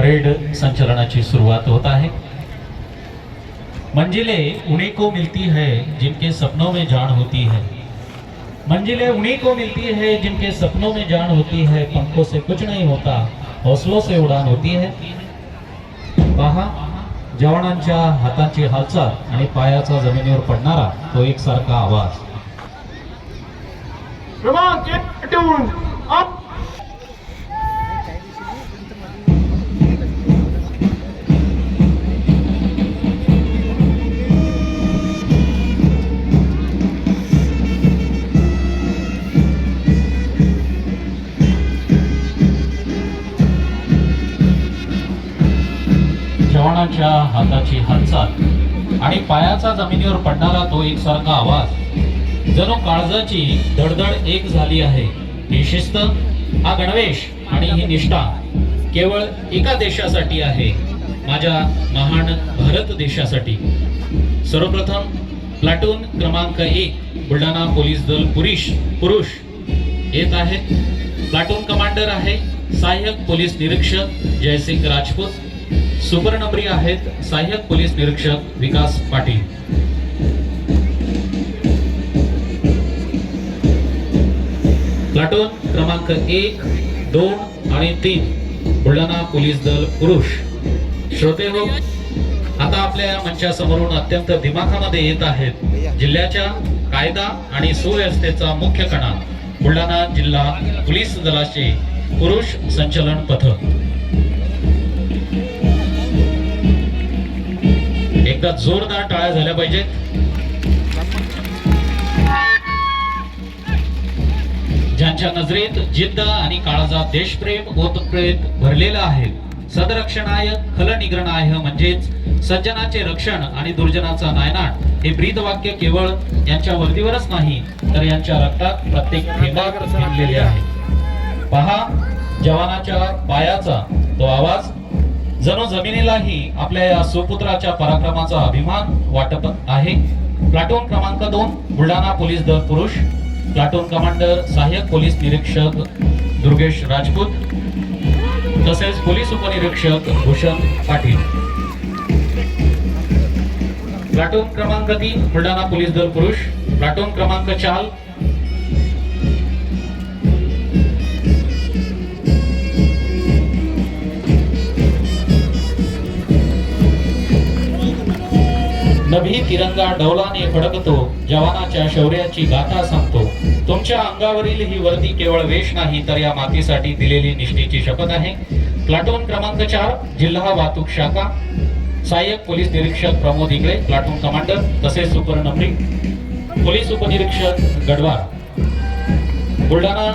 Parade संचलनाची सुरुवात होत आहे मंजिलें उन्हीं को मिलती है जिनके सपनों में जान होती है। मंजिलें उन्हीं को मिलती है जिनके सपनों में जान होती है। पंखों से कुछ नहीं होता, हौसलों से उडान होती है। पहा, जवानांच्या हाताची हालचाल आणि पायाचा जमिनीवर पडणारा तो एकसारखा आवाज़। क्रमांक एक हाताची हालचाल आणि पायाचा जमिनीवर पडणारा तो एकसारखा आवाज. जणू काळजाची धडधड एक झाली आहे. ही शिस्त हा गणवेश आणि ही निष्ठा केवळ एका देशासाठी आहे. माझ्या महान भारत देशासाठी. सर्वप्रथम प्लाटून क्रमांक एक बुलढाणा पोलीस दल पुरुष पुरुष. येत आहेत. प्लाटून कमांडर आहे सहाय्यक पोलीस निरीक्षक जयसिंग राजपूत. सुपर्णप्रिय आहेत सहाय्यक पोलीस निरीक्षक विकास पाटील. प्लाटून क्रमांक एक दोन आणि तीन बुलढाणा पोलीस दल पुरुष. श्रोते हो आता आपल्या मंचासमोरून अत्यंत दिमाखामध्ये येत आहेत जिल्ह्याच्या कायदा आणि सुव्यवस्थेचा मुख्य कणा बुलढाणा जिल्हा पोलीस दलाचे पुरुष संचलन पथक. एकदा जोरदार टाळ्या झाल्या पाहिजेत. ज्यांच्या नजरेत जिद्द आणि काळजात देशप्रेम गोतप्रेत भरलेलं आहे सदरक्षणाय खलनिग्रणाय म्हणजेच सज्जनाचे रक्षण आणि दुर्जनाचा नायनाट हे ब्रीदवाक्य केवळ यांच्या वर्दीवरच नाही तर यांच्या रक्तात प्रत्येक थेंबात आहे. पहा जवानाच्या पायाचा तो आवाज जणू जमिनीलाही आपल्या या सुपुत्राच्या पराक्रमाचा अभिमान वाटप आहे. प्लाटून क्रमांक दोन बुलढाणा पोलीस दल पुरुष. प्लाटून कमांडर सहाय्यक पोलीस निरीक्षक दुर्गेश राजपूत. तसेच पोलीस उपनिरीक्षक भूषण पाटील. प्लाटून क्रमांक तीन बुलढाणा पोलीस दल पुरुष. प्लाटून क्रमांक चार नभी तिरंगा डौलाने फडकतो जवानाच्या शौर्याची गाथा सांगतो. तुमच्या अंगावरील ही वर्दी केवळ वेश नाही तर या मातीसाठी दिलेली निष्ठेची शपथ आहे. प्लाटून क्रमांक चार जिल्हा वाहतूक शाखा. सहाय्यक पोलीस निरीक्षक प्रमोद इंगळे प्लाटून कमांडर तसेच सुपर्णप्री पोलीस उपनिरीक्षक गडवार बुलढाणा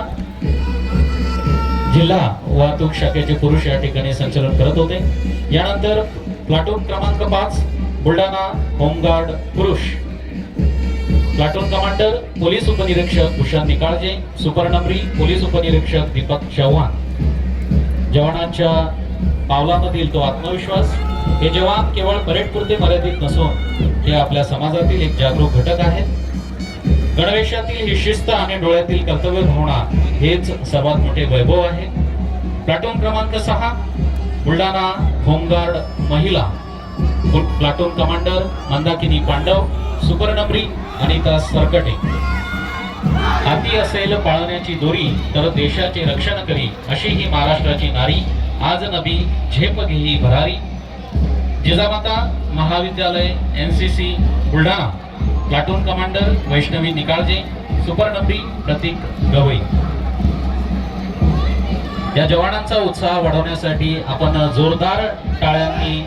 जिल्हा वाहतूक शाखेचे पुरुष या ठिकाणी संचलन करत होते. यानंतर प्लाटून क्रमांक पाच बुलढाणा होमगार्ड पुरुष. प्लाटून कमांडर पोलीस उपनिरीक्षक भूषण निकाळजे. सुपर्णमरी पोलीस उपनिरीक्षक दीपक चव्हाण. जवानांच्या पावलामधील तो आत्मविश्वास. हे जवान केवळ परेडपुरते मर्यादित नसून हे आपल्या समाजातील एक जागरूक घटक आहेत. गणवेशातील ही शिस्त आणि डोळ्यातील कर्तव्य भावना हेच सर्वात मोठे वैभव आहे. प्लॅटून क्रमांक सहा बुलढाणा होमगार्ड महिला. प्लाटून कमांडर मंदाकिनी पांडव सुपर्णप्री अनिता सरकटे. हाती असेल पाळण्याची दोरी तर देशाचे रक्षण करी अशी ही महाराष्ट्राची नारी आज नबी झेप घेई भरारी. जिजामाता महाविद्यालय NCC Buldhana. Platoon commander Vaishnavi Nikalje सुपर्णप्री Pratik Gawai. या जवानांचा उत्साह वाढवण्यासाठी आपण जोरदार टाळ्यांनी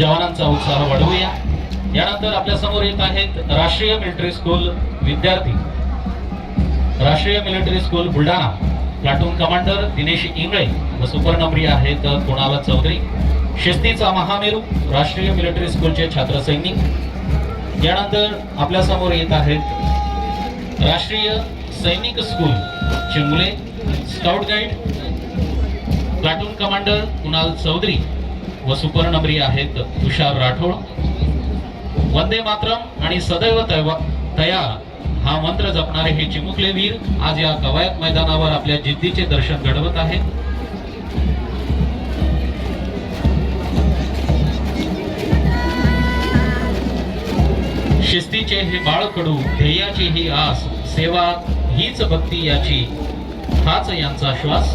जवानांचा उत्साह वाढवूया. यानंतर आपल्यासमोर येत आहेत राष्ट्रीय मिलिटरी स्कूल विद्यार्थी. राष्ट्रीय military school Buldhana. Platoon commander Dinesh Ingle व सुपर्णप्रिय आहेत कुणाल चौधरी. शिस्तीचा महामेरू राष्ट्रीय मिलिटरी स्कूलचे छात्र सैनिक यानंतर आपल्यासमोर येत आहेत राष्ट्रीय सैनिक स्कूल चे मुले scout guide platoon commander Kunal Chaudhari. व सुपर्णब्री आहेत तुषार राठोड. वंदे मातरम आणि सदैव तया तयार हा मंत्र जपणारे हे चिमुकले वीर आज या कवायत मैदानावर आपल्या जिद्दीचे दर्शन घडवत आहेत. शिस्तीचे हे बाळकडू ध्येयाची ही आस सेवा हीच भक्ती याची हाच यांचा श्वास.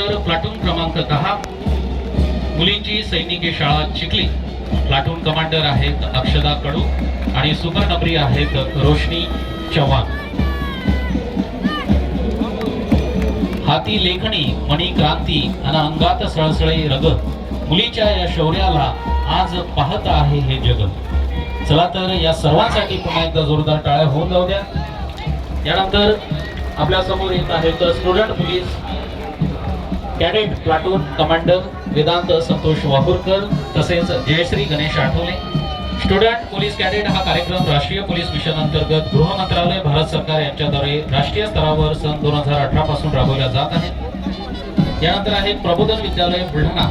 यानंतर प्लाटून क्रमांक दहा. मुलींची सैनिकी शाळा चिखली. प्लाटून कमांडर आहेत अक्षदा कडू आणि सुपर्णब्री आहेत रोशनी चव्हाण. हाती लेखणी मणी क्रांती आणि अंगात सळसळे रग. मुलीच्या या शौर्याला आज पाहत आहे हे जग. चला तर या सर्वांसाठी पुन्हा एकदा जोरदार टाळ्या होऊन जाऊ द्या. यानंतर आपल्यासमोर येत आहेत student police cadet platoon commander Vedant Santosh Wahurkar तसेच Jayashree Ganesh Athawale. Student police cadet हा कार्यक्रम राष्ट्रीय पोलीस मिशन अंतर्गत गृह मंत्रालय भारत सरकार यांच्याद्वारे राष्ट्रीय स्तरावर सन दोन हजार अठरा पासून राबवला जात आहे यानंतर आहे प्रबोधन विद्यालय बुलढाणा.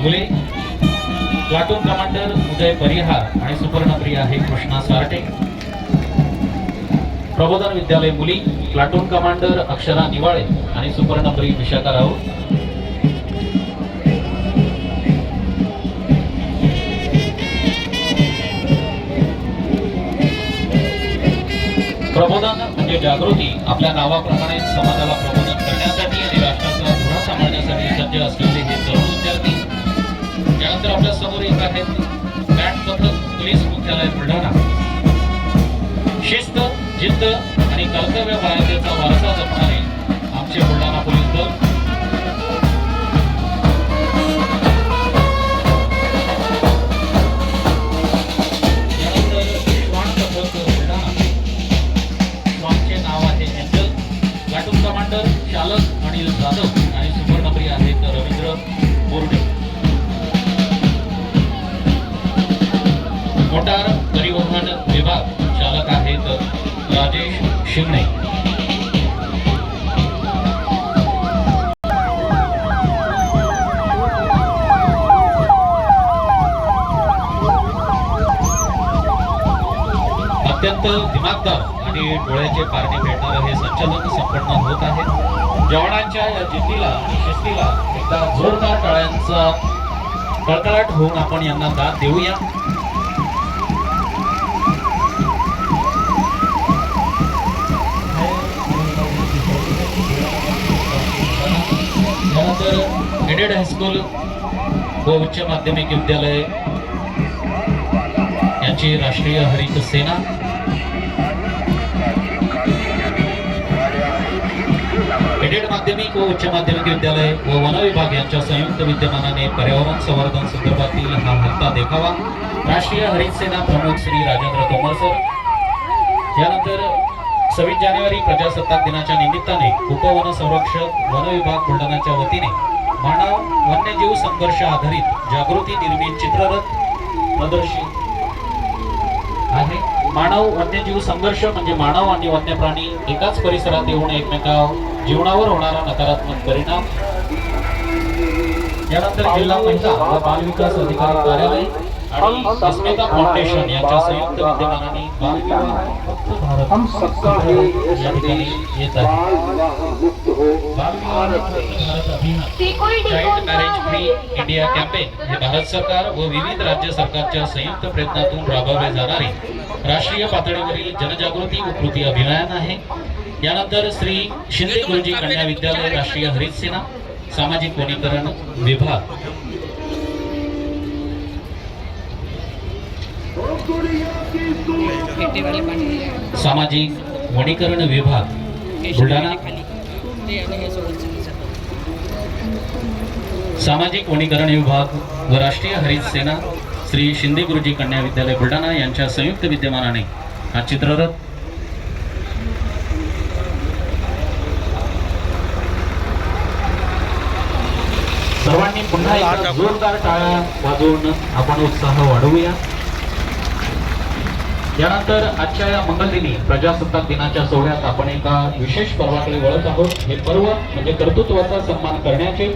मुले प्लाटून कमांडर उदय परिहार आणि सुपर्णप्रिया आहे कृष्णा सारटे. प्रबोधन विद्यालय मुली प्लाटून कमांडर अक्षरा निवाळे आणि सुपर्णप्री विशाखा राऊत. प्रबोधन म्हणजे जागृती. आपल्या नावाप्रमाणे समाजाला प्रबोधन करण्यासाठी आणि राष्ट्राचा धुरा सांभाळण्यासाठी सज्ज असलेले हे तरुण विद्यार्थी. त्यानंतर आपल्यासमोर येत आहेत पथक पोलीस मुख्यालय बुलढाणा. शिस्त आणि कर्तव्य परायतेचा वारसा जपणारे राजेश अत्यंत दिमागदार आणि डोळ्याचे पारणे फेडणारं हे संचलन संपन्न होत आहे. जवानांच्या या जिद्दीला आणि शिस्तीला एकदा जोरदार टाळ्यांचा कडकडाट होऊन आपण यांना दाद देऊया. त्यानंतर एडेड हायस्कूल व उच्च माध्यमिक विद्यालय यांची राष्ट्रीय हरित सेना. एडेड माध्यमिक व उच्च माध्यमिक विद्यालय व वन विभाग यांच्या संयुक्त विद्यमानाने पर्यावरण संवर्धन संदर्भातील हा हप्ता देखावा. राष्ट्रीय हरित सेना प्रमुख श्री राजेंद्र तोमर सर सव्वीस जानेवारी प्रजासत्ताक दिनाच्या निमित्ताने उपवन संरक्षक वन विभाग बुलढाणाच्या वतीने मानव वन्यजीव संघर्ष आधारित जागृती निर्मित चित्ररथ प्रदर्शित आहे. मानव वन्यजीव संघर्ष म्हणजे मानव आणि वन्य प्राणी एकाच परिसरात येऊन एकमेका जीवनावर होणारा नकारात्मक परिणाम. यानंतर जिल्हा महिला व बाल विकास अधिकारी कार्यालय फाउंडेशन यांच्या संयुक्त विद्यमानाने हम सबका है येत आहे. हो। इंडिया कॅम्पेन हे भारत सरकार व विविध राज्य सरकारच्या संयुक्त प्रयत्नातून राबवले जाणारे राष्ट्रीय पातळीवरील जनजागृती व कृती अभियान आहे. यानंतर श्री शिंदे गुरुजी कन्या विद्यालय राष्ट्रीय हरित सेना सामाजिक वनीकरण विभाग. सामाजिक वनीकरण विभाग बुलढाणा? सामाजिक वनीकरण विभाग व राष्ट्रीय हरित सेना श्री शिंदे गुरुजी कन्या विद्यालय बुलढाणा यांच्या संयुक्त विद्यमानाने हा चित्ररथ सर्वांनी पुन्हा एकदा जोरदार टाळ्या वाजवून आपण उत्साह वाढवूया. यानंतर आजच्या या मंगलदिनी प्रजासत्ताक दिनाच्या सोहळ्यात आपण एका विशेष पर्वाकडे वळत आहोत. हे पर्व म्हणजे कर्तृत्वाचा सन्मान करण्याचे